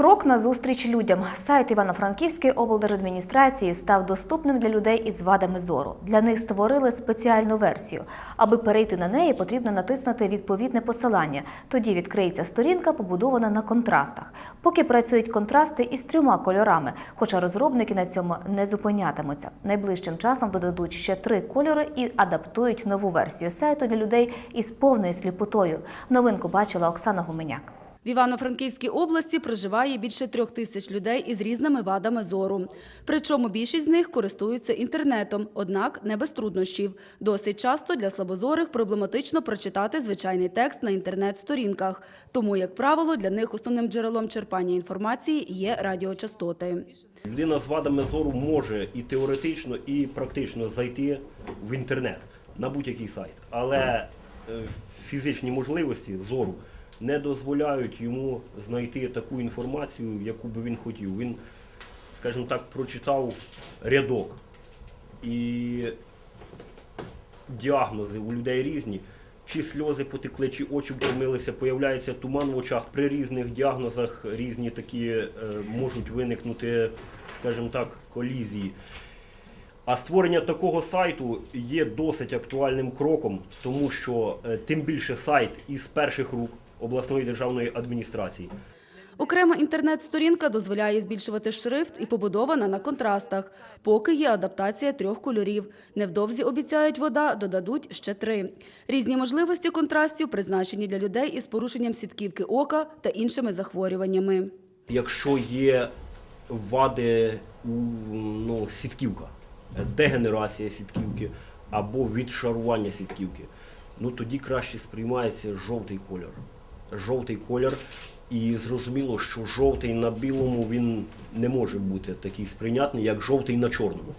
Крок назустріч людям. Сайт Івано-Франківської облдержадміністрації став доступним для людей із вадами зору. Для них створили спеціальну версію. Аби перейти на неї, потрібно натиснути відповідне посилання. Тоді відкриється сторінка, побудована на контрастах. Поки працюють контрасти із трьома кольорами, хоча розробники на цьому не зупинятимуться. Найближчим часом додадуть ще три кольори і адаптують нову версію сайту для людей із повною сліпотою. Новинку бачила Оксана Гуменяк. В Івано-Франківській області проживає більше трьох тисяч людей із різними вадами зору. Причому більшість з них користуються інтернетом, однак не без труднощів. Досить часто для слабозорих проблематично прочитати звичайний текст на інтернет-сторінках. Тому, як правило, для них основним джерелом черпання інформації є радіочастоти. Людина з вадами зору може і теоретично, і практично зайти в інтернет на будь-який сайт, але е, фізичні можливості зору не дозволяють йому знайти таку інформацію, яку би він хотів. Він, скажімо так, прочитав рядок. І діагнози у людей різні. Чи сльози потекли, чи очі втомилися, появляється туман в очах. При різних діагнозах різні такі е, можуть виникнути, скажімо так, колізії. А створення такого сайту є досить актуальним кроком, тому що е, тим більше сайт із перших рук обласної державної адміністрації. Окрема інтернет-сторінка дозволяє збільшувати шрифт і побудована на контрастах. Поки є адаптація трьох кольорів. Невдовзі, обіцяють вода, додадуть ще три. Різні можливості контрастів призначені для людей із порушенням сітківки ока та іншими захворюваннями. Якщо є вади у ну, сітківка, дегенерація сітківки або відшарування сітківки, ну тоді краще сприймається жовтий колір. Жовтий колір, і зрозуміло, що жовтий на білому він не може бути такий сприйнятний, як жовтий на чорному.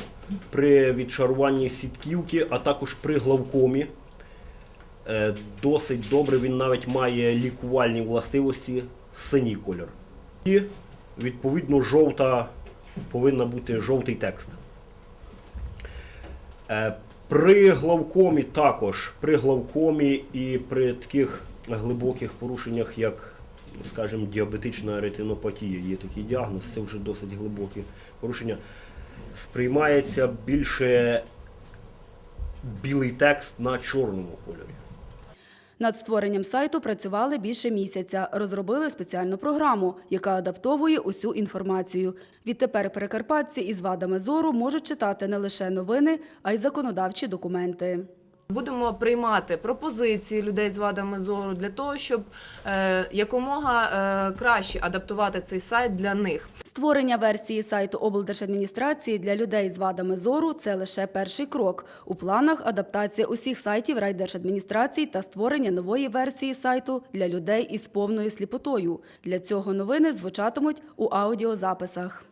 При відшаруванні сітківки, а також при главкомі, е, досить добре він навіть має лікувальні властивості синій колір. І відповідно жовта повинна бути жовтий текст. Е, При главкомі також, при главкомі і при таких глибоких порушеннях, як, скажімо, діабетична ретинопатія, є такий діагноз, це вже досить глибокі порушення. Сприймається більше білий текст на чорному кольорі. Над створенням сайту працювали більше місяця. Розробили спеціальну програму, яка адаптовує усю інформацію. Відтепер перекарпатці із вадами зору можуть читати не лише новини, а й законодавчі документи. Будемо приймати пропозиції людей з вадами зору для того, щоб е, якомога е, краще адаптувати цей сайт для них. Створення версії сайту облдержадміністрації для людей з вадами зору це лише перший крок. У планах адаптація усіх сайтів райдержадміністрацій та створення нової версії сайту для людей із повною сліпотою. Для цього новини звучатимуть у аудіозаписах.